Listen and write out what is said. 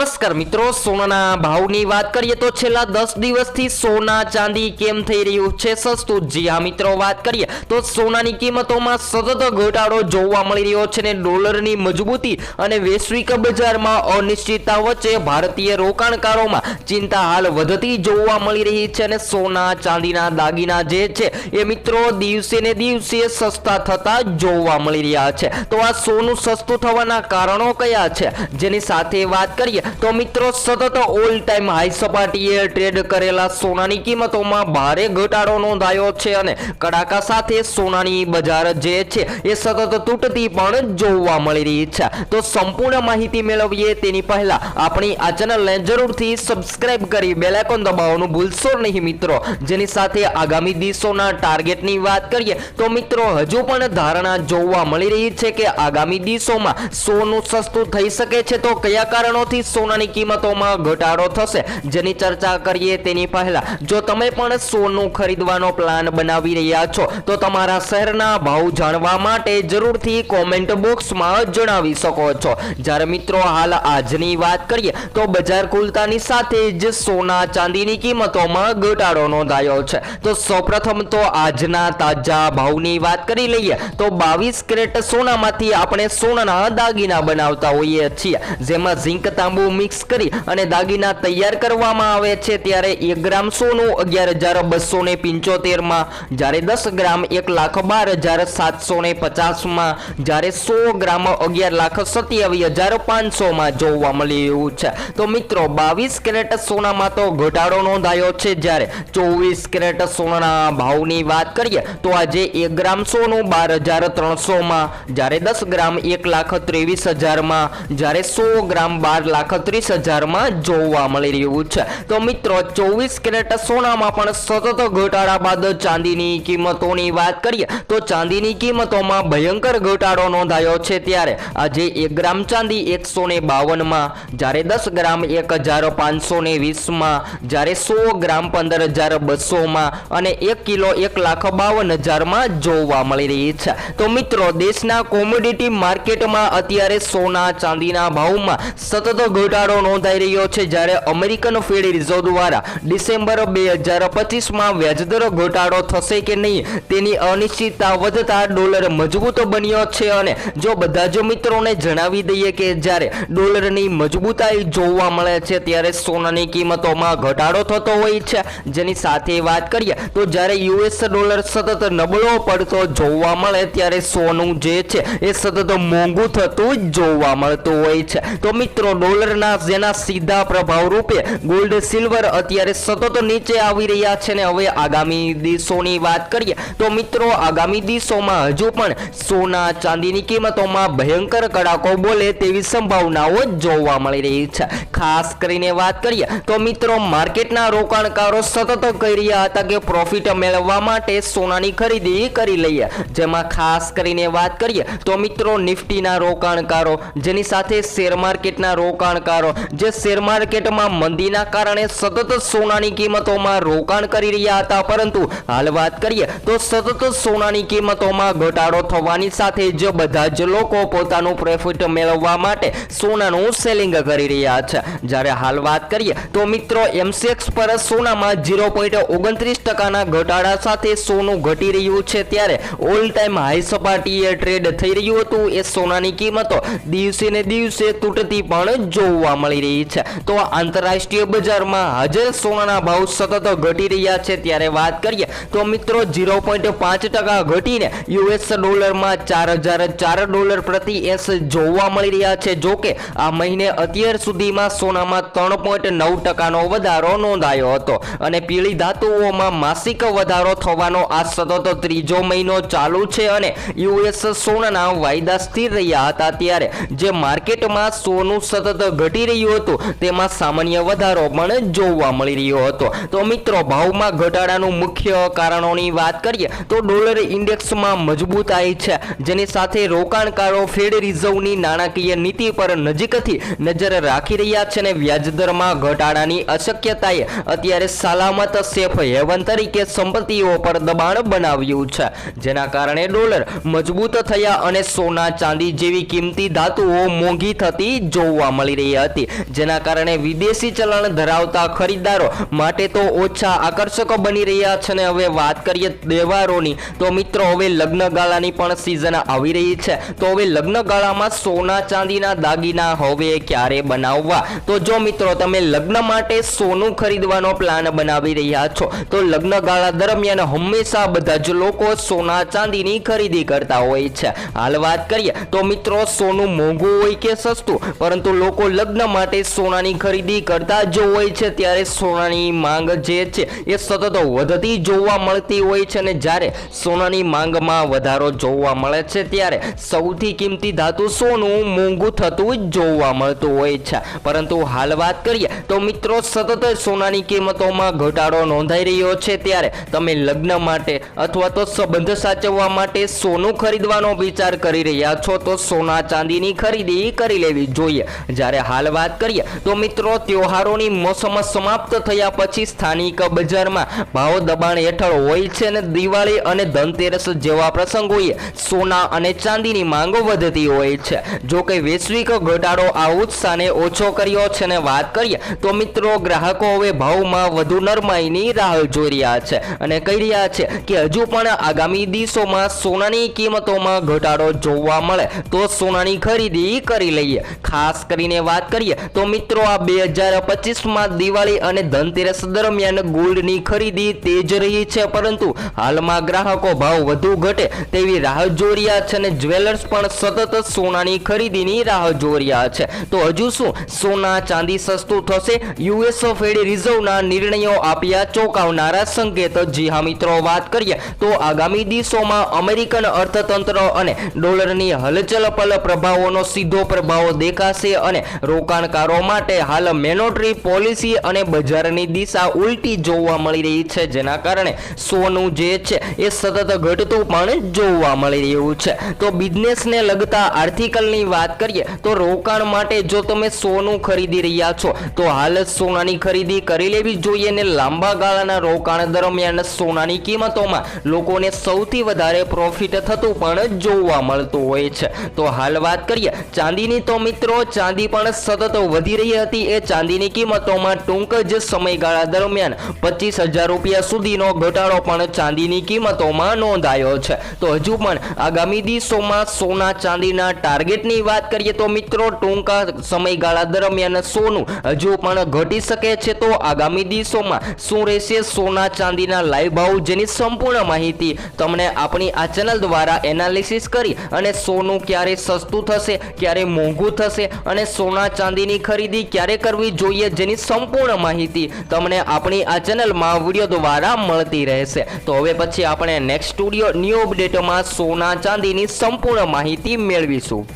નમસ્કાર મિત્રો, સોનાના ભાવની વાત કરીએ તો છેલ્લા દસ દિવસથી સોના ચાંદી કેમ થઈ રહ્યું છે સસ્તું? જી હા મિત્રો, વાત કરીએ તો સોનાની કિંમતોમાં સતત ઘટાડો જોવા મળી રહ્યો છે ને ડોલરની મજબૂતી અને વૈશ્વિક બજારમાં અનિશ્ચિતતા વચ્ચે ભારતીય રોકાણકારોમાં ચિંતા હાલ વધતી જોવા મળી રહી છે અને સોના ચાંદીના દાગીના જે છે એ મિત્રો દિવસે ને દિવસે સસ્તા થતા જોવા મળી રહ્યા છે. તો આ સોનું સસ્તું થવાના કારણો કયા છે? જેની સાથે વાત કરીએ તો મિત્રો, સતત ઓલ ટાઈમ હાઈ સપાટીએ ટ્રેડ કરેલા સોનાની કિંમતોમાં ભારે ઘટાડો નોંધાયો છે અને કડાકા સાથે સોનાની બજાર જે છે, એ સતત તૂટતી પણ જોવા મળી રહી છે. તો સંપૂર્ણ માહિતી મેળવીએ તેની પહેલા આપણી આ ચેનલને જરૂરથી સબસ્ક્રાઇબ કરી બેલ આઇકોન દબાવવાનું ભૂલશો નહીં મિત્રો. જેની સાથે આગામી દિવસોના ટાર્ગેટની વાત કરીએ, તો મિત્રો, હજુ પણ ધારણા જોવા મળી રહી છે કે આગામી દિવસોમાં સોનું સસ્તું થઈ શકે છે. તો કયા કારણોથી સોનાની કિંમતોમાં ઘટાડો થશે. જેની ચર્ચા કરીએ તેની પહેલા, જો તમે પણ સોનું ખરીદવાનો પ્લાન બનાવી રહ્યા છો, તો તમારા શહેરના ભાવ જાણવા માટે જરૂરથી કોમેન્ટ બોક્સમાં જણાવી શકો છો. જ્યારે મિત્રો હાલ આજની વાત કરીએ, તો બજાર ખુલતાની સાથે જ સોના ચાંદીની કિંમતોમાં ઘટાડો નોંધાયો છે. તો સૌપ્રથમ તો આજના તાજા ભાવની વાત કરી લઈએ, તો બાવીસ કેરેટ સોનામાંથી આપણે સોનાના દાગીના બનાવતા હોઈએ છીએ. જેમાં ઝીંક તાંબુ મિક્સ કરી અને દાગીના તૈયાર કરવામાં આવે છે ત્યારે એક ગ્રામ સોનું અગિયાર હજાર બસો ને પિંચોતેરમાં જ્યારે દસ ગ્રામ એક લાખ બાર હજાર સાતસો ને પચાસમાં જ્યારે સો ગ્રામ અગિયાર લાખ સત્યાવીસ હજાર પાંચસોમાં જોવા મળી રહ્યું છે. તો મિત્રો, બાવીસ કેરેટ સોનામાં તો ઘટાડો નોંધાયો છે. જ્યારે ચોવીસ કેરેટ સોનાના ભાવની વાત કરીએ, તો આજે એક ગ્રામ સોનું બાર હજાર ત્રણસોમાં જ્યારે દસ ગ્રામ એક લાખ ત્રેવીસ હજારમાં જ્યારે સો ગ્રામ બાર લાખ ત્રીસ હજારમાં જોવા મળી રહ્યું છે. તો મિત્રો, ચોવીસ કેરેટ સોનામાં પણ સતત ઘટાડા બાદ ચાંદીની કિંમતોની વાત કરીએ, તો ચાંદીની કિંમતોમાં ભયંકર ઘટાડો નોંધાયો છે ત્યારે. આજે એક ગ્રામ ચાંદી એકસો ને બાવનમાં, જ્યારે દસ ગ્રામ એક હજાર પાંચસો ને વીસમાં, જ્યારે સો ગ્રામ પંદર હજાર બસોમાં અને એક કિલો એક લાખ બાવન હજારમાં જોવા મળી રહી છે. તો મિત્રો, દેશના કોમોડિટી માર્કેટમાં અત્યારે સોના ચાંદીના ભાવમાં સતત ઘટાડો નોંધાઈ રહ્યો છે જ્યારે અમેરિકન ફેડ રિઝર્વ દ્વારા ડિસેમ્બર બે હજાર પચીસમાં વ્યાજદર ઘટાડો થશે કે નહીં, તેની અનિશ્ચિતતા વધતા ડોલર મજબૂત બન્યો છે અને જો બધા જ મિત્રોને જણાવી દઈએ કે જ્યારે ડોલરની મજબૂતાઈ જોવા મળે છે ત્યારે સોનાની કિંમતોમાં ઘટાડો થતો હોય છે. જેની સાથે વાત કરીએ તો જ્યારે યુએસ ડોલર સતત નબળો પડતો જોવા મળે ત્યારે સોનું જે છે એ સતત મોંઘું થતું જોવા મળતું હોય છે. તો મિત્રો ડોલરના જેના સીધા પ્રભાવ રૂપે ગોલ્ડ સિલ્વર અત્યારે સતત નીચે આવી રહ્યા છે ને હવે આગામી દિવસોની વાત કરીએ તો મિત્રો આગામી દિવસોમાં હજુ પણ સોના ચાંદીની કિંમતોમાં ભયંકર કડાકો બોલે તેવી સંભાવનાઓ જોવા મળી રહી છે. ખાસ કરીને વાત કરીએ તો મિત્રો માર્કેટના રોકાણકારો સતત કહી રહ્યા હતા કે પ્રોફિટ મેળવવા માટે સોનાની ખરીદી કરી લઈએ. જેમાં ખાસ કરીને વાત કરીએ તો મિત્રો નિફ્ટીના રોકાણકારો જેની સાથે શેર માર્કેટના રોકાણકારો, જે શેર માર્કેટમાં મંદીના કારણે સતત સોનાની કિંમતોમાં રોકાણ કરી રહ્યા હતા. પરંતુ હાલ વાત કરીએ તો સતત સોનાની કિંમતોમાં ઘટાડો થવાની સાથે જ બધા જ લોકો પોતાનું પ્રોફિટ મેળવવા માટે સોનાનું સેલિંગ કરી રહ્યા છે. જ્યારે હાલ વાત કરીએ તો મિત્રો એમસીએક્સ પર સોનામાં ઝીરો પોઈન્ટ ઓગણત્રીસ ટકાના ઘટાડા સાથે સોનું ઘટી રહ્યું છે. ત્યારે ઓલ ટાઈમ હાઈ સપાટીએ ટ્રેડ થઈ રહ્યું હતું. એ સોનાની કિંમતો દિવસે ને દિવસે તૂટતી પણ જોવા મળી રહી છે. તો આંતરરાષ્ટ્રીય બજારમાં હાજર સોનાના ભાવ સતત ઘટી રહ્યા છે. ત્યારે વાત કરીએ તો મિત્રો ઝીરો પોઈન્ટ પાંચ ટકા ઘટીને યુએસ ડોલરમાં ચાર હજાર ચાર ડોલર પ્રતિ એસ જોવા મળી રહ્યા છે. જોકે આ મહિને અત્યાર સુધીમાં સોનામાં ત્રણ પોઈન્ટ નવ ટકાનો વધારો નોંધાયો હતો અને પીળી ધાતુઓમાં માસિક વધારો થવાનો આ સતત ત્રીજો મહિનો ચાલુ છે અને યુએસ સોનાના વાયદા સ્થિર રહ્યા હતા. ત્યારે જે માર્કેટમાં સોનું સતત ઘટી રહ્યું હતું. તેમાં સામાન્ય વધારો પણ જોવા મળી રહ્યો હતો. તો મિત્રો, ભાવમાં ઘટાડાનું મુખ્ય કારણોની વાત કરીએ, તો ડોલર ઇન્ડેક્સમાં મજબૂતાઈ છે. જેની સાથે રોકાણકારો ફેડ રિઝર્વની નાણાકીય નીતિ પર નજીકથી નજર રાખી રહ્યા છે અને વ્યાજદરમાં ઘટાડાની અશક્યતાએ અત્યારે સલામત સેફ હેવન તરીકે સંપત્તિઓ પર દબાણ બનાવ્યું છે. જેના કારણે ડોલર મજબૂત થયા અને સોના ચાંદી જેવી કિંમતી ધાતુઓ મોંઘી થતી જોવા મળી રહી હતી. જેના કારણે વિદેશી ચલણ ધરાવતા ખરીદદારો માટે તો ઓછા આકર્ષકો બની રહ્યા છે અને હવે વાત કરીએ તહેવારોની, તો મિત્રો હવે લગ્ન ગાળાની પણ સિઝન આવી રહી છે. તો હવે લગ્ન ગાળામાં સોના ચાંદીના દાગીના હવે ક્યારે બનાવવા? તો જો મિત્રો તમે લગ્ન માટે સોનું ખરીદવાનો પ્લાન બનાવી રહ્યા છો, તો લગ્ન ગાળા દરમિયાન હંમેશા બધા જ લોકો સોના ચાંદીની ખરીદી કરતા હોય છે. હાલ વાત કરીએ, તો મિત્રો સોનું મોંઘું હોય કે સસ્તું, પરંતુ લોકો લગ્ન માટે સોનાની ખરીદી કરતા જો હોય છે, ત્યારે સોનાની માંગ જે છે, એ સતત વધતી જોવા મળતી હોય છે અને જ્યારે સોનાની માંગમાં વધારો જોવા મળે છે, ત્યારે સૌથી કિંમતી ધાતુ સોનું મોંઘું થતું જ જોવા મળતું હોય છે. પરંતુ હાલ વાત કરીએ તો મિત્રો, સતત સોનાની કિંમતોમાં ઘટાડો નોંધાઈ રહ્યો છે, ત્યારે તમે લગ્ન માટે અથવા તો સંબંધ સાચવવા માટે સોનું ખરીદવાનો વિચાર કરી રહ્યા છો, તો સોના ચાંદીની ખરીદી કરી લેવી જોઈએ. જ્યારે હાલ વાત કરીએ તો મિત્રો તહેવારોની મોસમ સમાપ્ત થયા પછી સ્થાનિક બજારમાં ભાવ દબાણ હેઠળ હોય છે અને દિવાળી અને ધનતેરસ જેવા પ્રસંગોએ સોના અને ચાંદીની માંગ વધતી હોય છે. જો કે વૈશ્વિક ઘટાડો આ ઉત્સાહને ઓછો કર્યો છે અને વાત કરીએ તો મિત્રો, ગ્રાહકો હવે ભાવમાં વધુ નરમાઈની રાહ જોઈ રહ્યા છે અને કહી રહ્યા છે કે હજુ પણ આગામી દિવસોમાં સોનાની કિંમતોમાં ઘટાડો જોવા મળે તો સોનાની ખરીદી કરી લઈએ. ખાસ કરીને વાત કરીએ, તો મિત્રો આ બે હજાર પચીસમાં દિવાળી અને ધનતેરસ દરમિયાન ગોલ્ડની ખરીદી તેજ રહી છે, પરંતુ હાલમાં ગ્રાહકો ભાવ વધુ ઘટે તેવી રાહ જોઈ રહ્યા છે અને જ્વેલર્સ પણ સતત સોનાની ખરીદીની રાહ જોઈ રહ્યા છે. તો હજુ શું? સોના ચાંદી સસ્તું થશે? યુએસ ફેડ રિઝર્વના નિર્ણયો આપ્યા, ચોંકાવનારા સંકેત. જી હા, મિત્રો, વાત કરીએ, તો આગામી દિવસોમાં અમેરિકન અર્થતંત્ર અને ડોલરની હલચલ પલ પ્રભાવોનો સીધો પ્રભાવ દેખાશે અને રોકાણકારો માટે હાલ મેનોટરી પોલિસી અને બજારની દિશા ઉલટી જોવા મળી રહી છે, જેના કારણે સોનું જે છે એ સતત ઘટતું પણ જોવા મળી રહ્યું છે. તો બિઝનેસને લગતા આર્ટિકલની વાત કરીએ, તો રોકાણ માટે જો તમે સોનું ખરીદી રહ્યા છો, તો હાલ સોનાની ખરીદી કરી લેવી જોઈએ ને લાંબા ગાળાના રોકાણ દરમિયાન સોનાની કિંમતોમાં લોકોને સૌથી વધારે પ્રોફિટ થતું પણ જોવા મળતું હોય છે. તો હાલ વાત કરીએ, ચાંદીની. તો મિત્રો, ચાંદી પણ સતત વધી રહી હતી એ ચાંદીની કિંમતોમાં ટૂંક જ સમયગાળા દરમિયાન પચીસ હજાર રૂપિયા સુધીનો ઘટાડો પણ ચાંદીની કિંમતોમાં નોંધાયો છે. તો હજુ પણ આગામી દિવસોમાં સોના ચાંદીના ટાર્ગેટની વાત કરીએ તો મિત્રો, ટૂંકા સમયગાળા દરમિયાન સોનું હજુ પણ ઘટી શકે છે. તો આગામી દિવસોમાં શું રહેશે? સોના ચાંદીના લાઈવ ભાવ જેની સંપૂર્ણ માહિતી તમને આપણી આ ચેનલ દ્વારા એનાલિસિસ કરી અને સોનું ક્યારે સસ્તું થશે, ક્યારે મોંઘું થશે અને સોના ચાંદીની ખરીદી ક્યારે કરવી જોઈએ જેની સંપૂર્ણ માહિતી તમને આપણી આ ચેનલમાં વીડિયો દ્વારા મળતી રહેશે. તો હવે પછી આપણે નેક્સ્ટ સ્ટુડિયો ન્યૂ અપડેટમાં સોના ચાંદીની સંપૂર્ણ માહિતી મેળવીશું.